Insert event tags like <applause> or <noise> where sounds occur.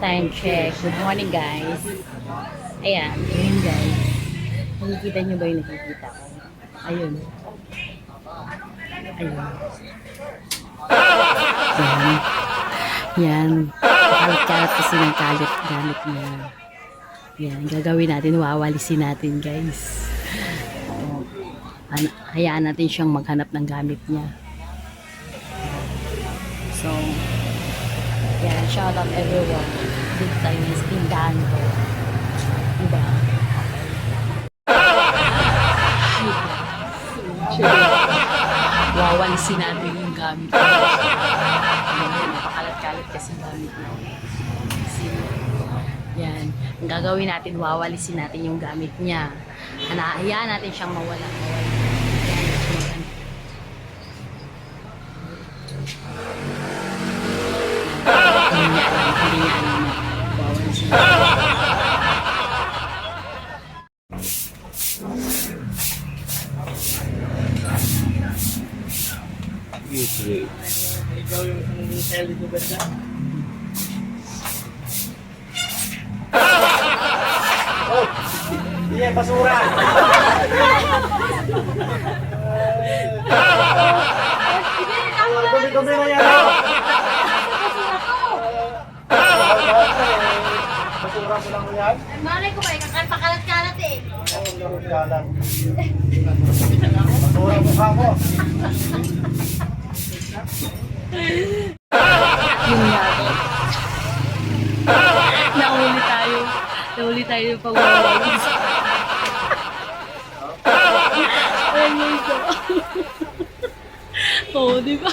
Time check. Good morning, guys. Ayan, yun guys. Nakikita nyo ba yung nakikita ko? Ayun. Ayun. Yan. Yan. Kalat-kalat kasi ng kalit gamit niya. Yan. Gagawin natin. Wawalisin natin, guys. O, han- hayaan natin siyang maghanap ng gamit niya. So, yan. Shout out everyone. Dito tayo sa tindahan ko. Diba? Wawalisin natin yung gamit. Ayan, napakalat-kalat kasi gamit. Kasi, yan. Ang gagawin natin, wawalisin natin yung gamit niya. Hanahayaan natin siyang mawala. mawala. Yan, yan. Hindi niya alam, hindi niya alam na wawalisin natin. Usually. Ikaw yung sali ko ganda. Oh! Iya, basura! Dumi-dumi na yan! Basura mo lang yan? Malay ko ba, kakapakalat-kalat eh. Oo, laro ka lang. Basura mo. <laughs> Nahuli tayo. Nahuli tayo ng. Oh <laughs> God. <laughs> Oo, di ba?